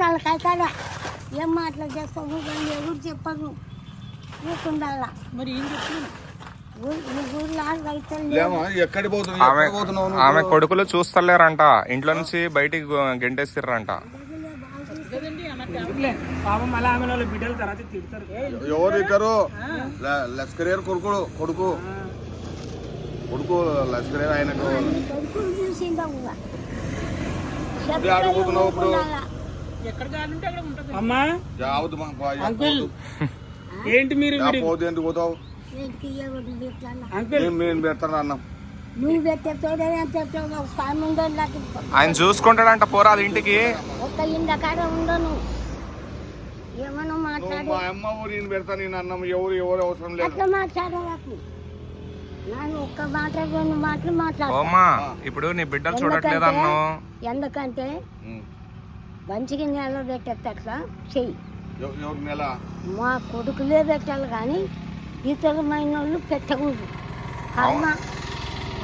తలకాయ ఏం మాటలు చేస్తావు? ఎవరు చెప్పరు. ఊరుకుండాలా మరి ఏం చెప్తున్నాను ఆమె కొడుకులు చూస్తలేరంట. ఇంట్లో నుంచి బయటికి తిడతారు. ఎవరు ఇక్కరు లస్కరేర్ కొడుకు. కొడుకు కొడుకు లస్కరేర్ ఆయనకు ఇప్పుడు? ఎక్కడ కావాలంటే అక్కడ ఉంటుంది. అమ్మా. జావద్దు మా బా- యా అంకుల్. పోదు. ఏంటి మీరు ఎందుకు పోతావు? అంకుల్. నేను నేను పెడతాను అన్నం. నువ్వు పెట్టేటోడే పెట్టావు స్వామి ఉండోళ్ళకి ఆయన చూసుకుంటాడంట పోరాదు ఇంటికి. ఒక్క ఇండ కాడ ఉండను. ఏమన్నా నువ్వు మాట్లాడే. మా అమ్మ ఊరు నేను పెడతాను నేను అన్నం ఎవరు ఎవరు అవసరం లేదు. అట్లా మాట్లాడవాకు నేను ఒక్క మాట రెండు మాటలు మాట్లాడతా ఓమ్మా ఇప్పుడు నీ బిడ్డలు చూడట్లేదు అన్నో. ఎందుకంటే మంచిగా నెల చెయ్యి. ఎవ- ఎవరు నెల? మా కొడుకులే పెట్టాలి కానీ ఇతరమైన వాళ్ళు పెట్టకూడదు. కర్మ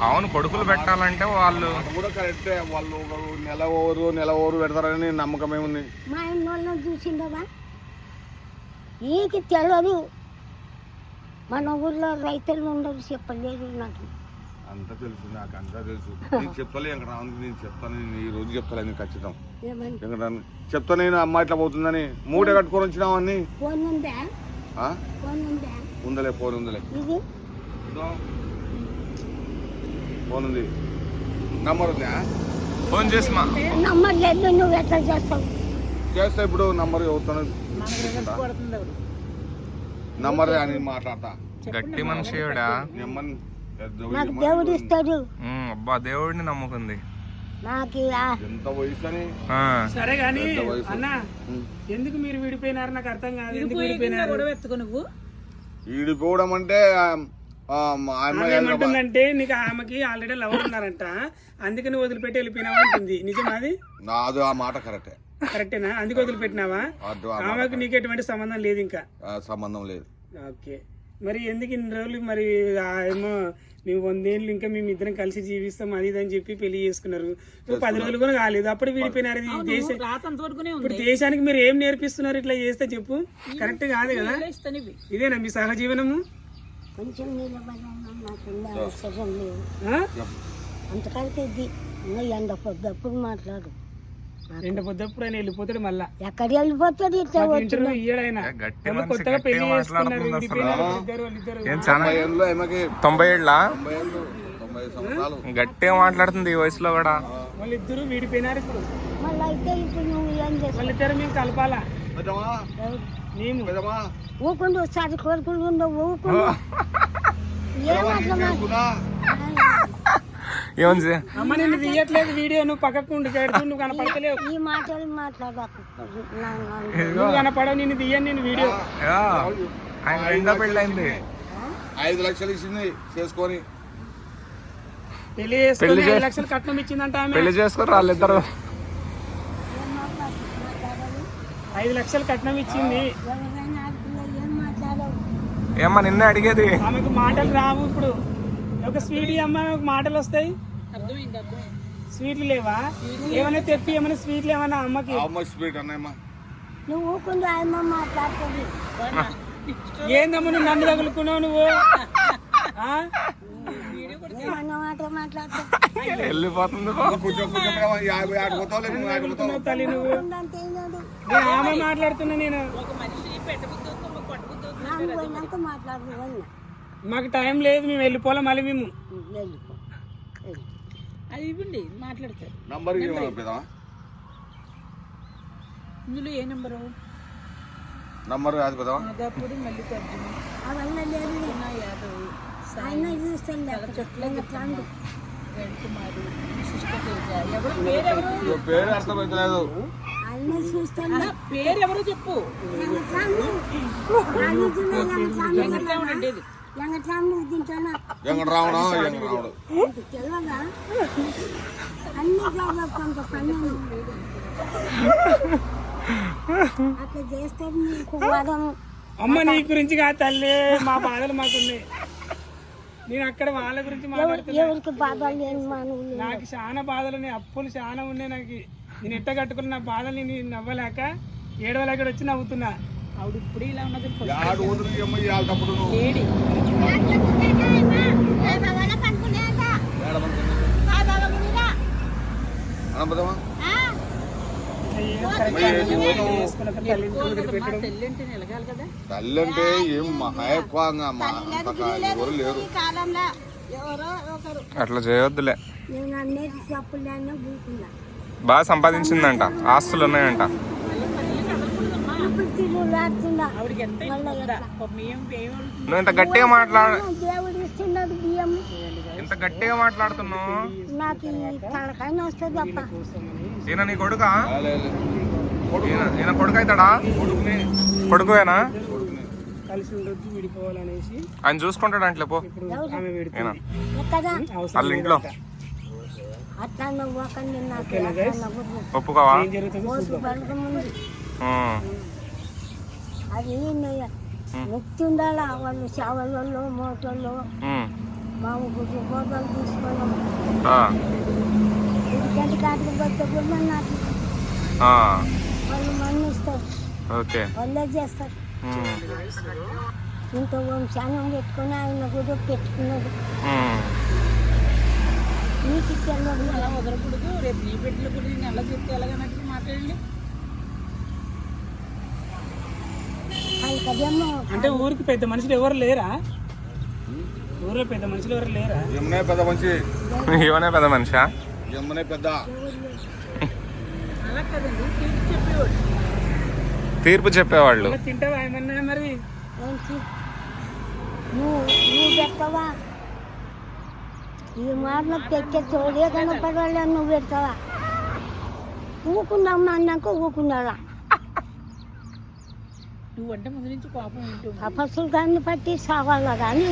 అవును కొడుకులు పెట్టాలంటే వాళ్ళు కూడా కరెక్టే. వాళ్ళు నెల ఓరు నెల ఓరు పెడతారని నమ్మకం ఏముంది మా ఆయన వాళ్ళని చూసిండదా ఈకి తెలియదు మన ఊర్లో రైతులు ఉండరు చెప్పలేదు నాకు. అంతా తెలుసు నాకు అంతా తెలుసు. నీకు చెప్తాలే ఇక్కడ రాను నేను చెప్తాను. నేను ఈ రోజు చెప్తాను నీకు ఖచ్చితం. చెప్తా నేను అమ్మ ఇట్లా పోతుందని మూట కట్టుకొని? ఫోన్ ఉందా? ఉందలే ఫోన్ ఉందలే. ఫోన్ ఉంది. నంబర్ ఉందా? ఫోన్ చేసి మా నంబర్ లేదు నువ్వు ఎట్లా చేస్తావు? చేస్తే ఇప్పుడు నంబర్ అవుతాను నంబర్ అని మాట్లాడతా. గట్టి మనిషి దేవుడు ఇస్తాడు. అబ్బా దేవుడిని నమ్ముకుంది. సరే గాని. అన్న. ఎందుకు మీరు విడిపోయినారు నాకు అర్థం కాదు. ఎందుకు విడిపోయినారు? గొడవ ఎత్తుకో నువ్వు? ఈడిపోవడం అంటే. ఏమంటుందంటే నీకు ఆమెకి ఆల్రెడీ లవర్ ఉన్నారంట. అందుకని వదిలిపెట్టి వెళ్ళిపోయినావా అంటుంది. నిజమా అది? నాది ఆ మాట కరెక్టే. కరెక్టేనా? అందుకు వదిలిపెట్టినావా? ఆమెకు నీకు ఎటువంటి సంబంధం లేదు ఇంకా? ఆ, సంబంధం లేదు. ఓకే. మరి ఎందుకు ఇన్ని రోజులు మరి ఆ ఏమో మేము వందేళ్ళు ఇంకా మేము ఇద్దరం కలిసి జీవిస్తాం అది ఇది అని చెప్పి పెళ్ళి చేసుకున్నారు. పది రోజులు కూడా కాలేదు. అప్పుడు విడిపోయినారు ఇప్పుడు దేశానికి మీరు ఏం నేర్పిస్తున్నారు ఇట్లా చేస్తే చెప్పు. కరెక్ట్ కాదు కదా? ఇదేనా మీ సహజీవనము కొంచెం? అంతకంటే ఇది. ఎండ పొద్దప్పుడు మాట్లాడు. రెండు పొద్దప్పుడు ఆయన వెళ్ళిపోతాడు మళ్ళా. ఎక్కడికి వెళ్ళిపోతాడు ఇంటర్వ్యూ ఇయ్యడైనా. కొత్తగా పెళ్ళి చేసుకున్నారు తొంభై ఏళ్ళు గట్టిగా మాట్లాడుతుంది ఈ వయసులో కూడా. వాళ్ళిద్దరు విడిపోయినారు ఇప్పుడు. వాళ్ళిద్దరు మేము కలపాలా? ఊకుండు ఒకసారి ఊకుండు. అమ్మ నేను తీయట్లేదు వీడియో నువ్వు పక్కకు ఉండి పెడుతూ నువ్వు కనపడతలేవు. ఈ మాటలు మాట్లాడకు. నా- నా- నువ్వు కనపడవు నేను తీయను నేను వీడియో. యా, ఆయన రెండో పెళ్ళైంది. ఐదు లక్షలు ఇచ్చింది చేసుకొని. పెళ్ళి చేసుకుని ఐదు లక్షలు కట్నం ఇచ్చిందంట ఆమె. పెళ్ళి చేసుకుని వాళ్ళిద్దరు ఐదు లక్షలు కట్నం ఇచ్చింది. ఏమ్మా నిన్నే అడిగేది? ఆమెకు మాటలు రావు ఇప్పుడు. ఒక స్వీట్ అమ్మ మాటలు వస్తాయి. స్వీట్లు లేవా? ఏమైనా తెప్పి ఏమైనా స్వీట్లు ఏమైనా అమ్మకి? హౌ మచ్ స్పీడ్ అన్నాయమ్మా నువ్వు ఊకుండు మాట్లాడుతుంది. ఏందమ్మ నువ్వు నన్ను తగులుకున్నావు నువ్వు? వెళ్ళిపోతుంది తల్లి నువ్వు. నేను ఆమె మాట్లాడుతున్నా నేను. మాకు టైం లేదు మేము వెళ్ళిపోలే మళ్ళీ మేము. అది. ఇవ్వండి మాట్లాడతారు. నంబర్ ఇందులో ఏ నెంబరు నంబర్ కాదు పెద్దమా మాదాపూడి మల్లికార్జున అవన్నీ లేదు యాదవ్ ఆయన చూస్తాను రవికుమారి విశిష్ట తేజ. ఎవరు? పేరు ఇదో పేరు ఎవరు చెప్పు. వెంకటరాముడు. అమ్మ నీ గురించి కాదు తల్లి. మా బాధలు మాకున్నాయి. నేను అక్కడ వాళ్ళ గురించి మాట్లాడుతున్నా. నాకు చాలా బాధలు ఉన్నాయి. అప్పులు చాలా ఉన్నాయి నాకు. నేను ఎట్ట కట్టుకున్న నా బాధని నేను నవ్వలేక ఏడవలేక వచ్చి నవ్వుతున్నా. ఆవిడ ఇప్పుడు ఇలా ఉన్నది. లేడీ ఏడమనుకున్నా అనబదమా వేసుకున్న తల్లి మా తెల్లి అంటే నిలగాలి కదా? తల్లి అంటే ఏం మహా ఎక్కువ మా అంత ఎవరు లేరు. కాలంలో ఎవరో ఒకరు. అట్లా చేయొద్దులే. నేను చెప్పులేనో కూకున్నా బాగా సంపాదించిందంట. ఆస్తులు ఉన్నాయంట. నువ్వు ఇంత గట్టిగా మాట్లాడ ఇంత గట్టిగా మాట్లాడుతున్నావు? ఈయన నీ కొడుకా. ఈయన కొడుకు అవుతాడా కొడుకువేనా? కలిసి ఉండొద్దు విడిపోవాలనేసి. ఆయన చూసుకుంటాడు అంటలే పో. వాళ్ళ ఇంట్లో. అట్లా నువ్వు ఒకరిని నాకు ఉంది. ఉమ్. అది వ్యక్తి ఉండాలా వాళ్ళు చావలలో మోటల్లో. మా గుడ్లు ఫోటోలు తీసుకోవడం ఆ. ఎందుకంటే కాటికి పోతే కూడా నాకు. వాళ్ళు మన్నిస్తారు ఓకే. వాళ్ళే చేస్తారు. ఇంత వంశానం పెట్టుకుని ఆయన కూడా పెట్టుకున్నాడు. అలా వదలకూడదు రేపు నీ బిడ్డల గురించి నేను ఎలా చెప్తే ఎలాగన్నట్టు మాట్లాడండి అంటే ఊరికి పెద్ద మనుషులు ఎవరు లేరా? ఊర్లో పెద్ద మనుషులు ఎవరు లేరా? యమునే పెద్ద మంచి ఈవనే పెద్ద మనిషా? యమునే పెద్ద. అలా కదండి తీర్చి చెప్పేవాడు తీర్పు చెప్పేవాళ్ళు. తింటావా ఏమన్నా మరి? నువ్వు నువ్వు ఈ మాటలో పెట్టే తోడే కనపడాలి నువ్వు పెడతావా? ఊకున్నామ్మా అన్నాక ఊకున్నాడా నువ్వంటే ముందు నుంచి కోపం ఉంటుంది తపస్సులు కానీ పట్టి సావాలా కానీ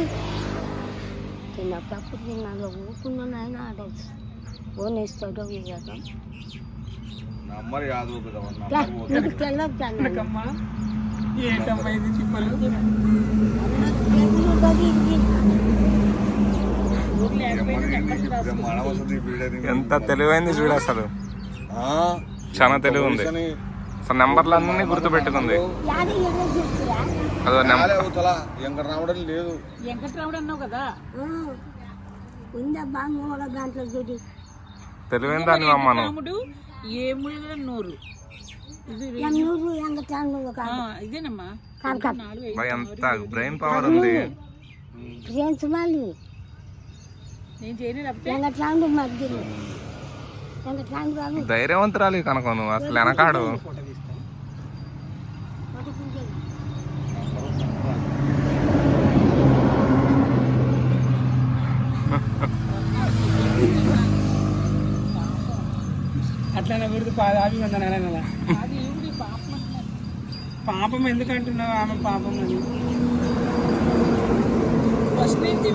తిన్నప్పుడు తిన్నాలో ఊకున్నాను ఆయన ఆడవచ్చు ఇవ్వడం నీకు తెలియదు అమ్మా ఏంటమ్మా ఇది చిప్పలు? ఎంత తెలివైంది చూడు అసలు. చాలా తెలివి ఉంది అసలు నెంబర్లన్నీ గుర్తు పెట్టుకుంది యాది ఎక్కడ చూస్తురా అదో నెంబర్ లేదు తెలివైన దాన్ని అమ్మాను నూరు? ఇదేనమ్మా? ఎంత బ్రెయిన్ పవర్ ఉంది? నేను చేయను లేకపోతే? ధైర్యవంతురాలి కనుక నువ్వు అసలు వెనకాడు. అట్లనే ఉందని పాపం అంటున్నారు. పాపం ఎందుకు అంటున్నావు ఆమె పాపం అని? ఫస్ట్ నుంచి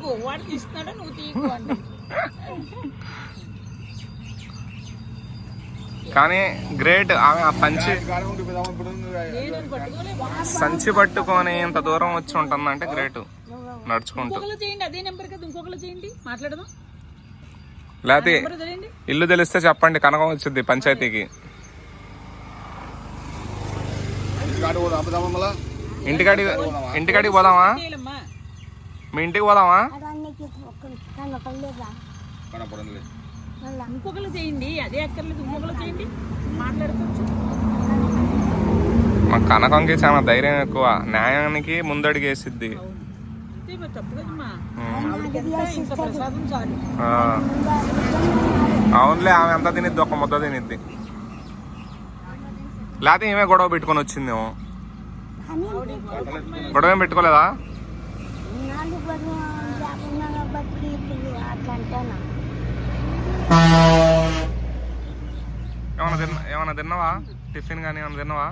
తీయకు వాడు తీస్తున్నాడు నువ్వు తీయకు అంటే. కానీ గ్రేట్ ఆమె ఆ సంచి సంచి పట్టుకొని ఇంత దూరం వచ్చి ఉంటుందంటే గ్రేట్ నడుచుకుంటూ. ఇంకొకరు చేయండి అదే నెంబర్ కదా ఇంకొకరు చేయండి మాట్లాడదాం. లేకపోతే ఇల్లు తెలిస్తే చెప్పండి కనకం వచ్చింది పంచాయతీకి. గాడి కూడా అబద్ధం మళ్ళా ఇంటికాడికి ఇంటికాడికి పోదామా? మీ ఇంటికి పోదామా? అదానికి కనపడలేదా కనపడండి లేదు మళ్ళా. ఇంకొకరు చేయండి అదే అక్కర్లేదు ఇంకొకరు చేయండి. మాట్లాడుకోవచ్చు. మా కనకంకి చాలా ధైర్యం ఎక్కువ. న్యాయానికి ముందడుగు వేసిద్ది. అవునులే ఆమె అంతా తినిద్ది ఒక ముద్ద తినిద్ది. లేకపోతే ఏమే గొడవ పెట్టుకొని వచ్చిందేమో. గొడవ ఏం పెట్టుకోలేదా? తిన్న ఏమన్నా తిన్నావా? టిఫిన్ కానీ ఏమన్నా తిన్నావా?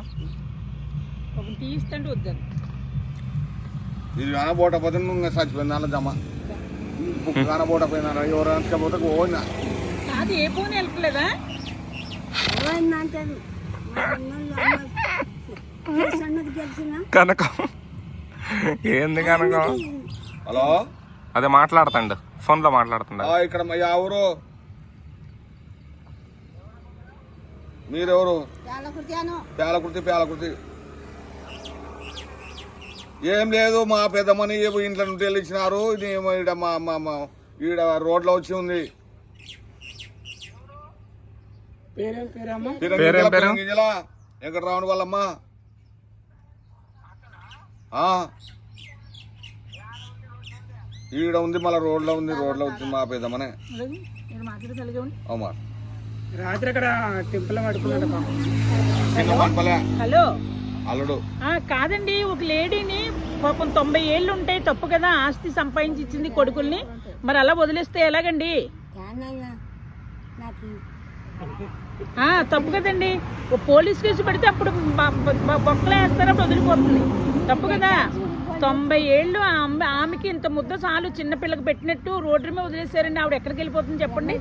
ఇస్తాంటే వద్దాను ఇది కానబోటపోతే నువ్వు చచ్చిపోయింది జమ. బుక్ కానబోటపోయినా ఎవరు అనకపోతే పోయినా. కాదు ఏ సన్నది తెలిసిన? కనకం. ఏంది కనకం? హలో? అదే మాట్లాడతాండు. ఫోన్లో మాట్లాడుతుండ ఆ, ఇక్కడ మా ఎవరు? మీరెవరు? పేలకృతి పేలకృతి ఏం లేదు మా పెద్దమ్మని ఇంట్లో నుండి వెళ్ళిచ్చినారు. ఇది ఏమో ఈడ మా మా మా ఈడ రోడ్లో వచ్చి ఉంది. పేరేం పేరమ్మా? పేరేం పేరు? గింజల వెంకటరావుని వాళ్ళమ్మ. ఆ. ఈడ ఉంది మళ్ళీ రోడ్లో ఉంది రోడ్లో వచ్చింది మా పెద్దమ్మనే రాత్రి అక్కడ టెంపుల్ హలో. అల్లుడు. ఆ, కాదండి ఒక లేడీని పాపం తొంభై ఏళ్ళు ఉంటాయి తప్పు కదా ఆస్తి సంపాదించి ఇచ్చింది కొడుకుల్ని. మరి అలా వదిలేస్తే ఎలాగండి? తప్పు కదండి. ఓ పోలీస్ కేసు పెడితే అప్పుడు బొక్కలు వేస్తారు అప్పుడు వదిలిపోతుంది. తప్పు కదా. తొంభై ఏళ్ళు ఆమెకి ఇంత ముద్ద చాలు చిన్న పిల్లకి పెట్టినట్టు రోడ్డు మీద వదిలేశారండి. ఆవిడ ఎక్కడికి వెళ్ళిపోతుంది చెప్పండి.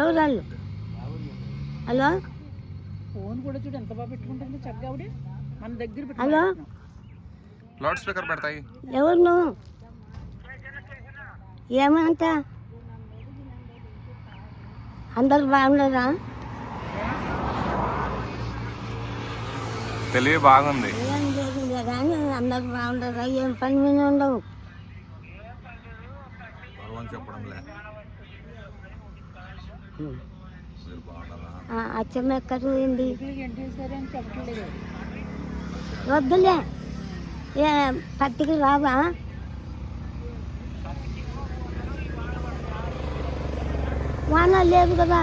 ఎవరు వాళ్ళు? హలో? ఫోన్ కూడా చూడు ఎంత బాగా పెట్టుకుంటుంది చక్కగా ఆవిడ. మన దగ్గర హలో? లౌడ్ స్పీకర్ పెడతాయి. ఎవరు నువ్వు? ఏమంట? అందరు బాగున్నారా? తెలివి బాగుంది. ఏం కానీ అందరు బాగుంటారా ఏం పని మీద ఉండవు. చెప్పడంలే. ఆ, అచ్చం ఎక్కడ పోయింది? వద్దులే. ఏ పత్తికి రావా? వానలు లేదు కదా.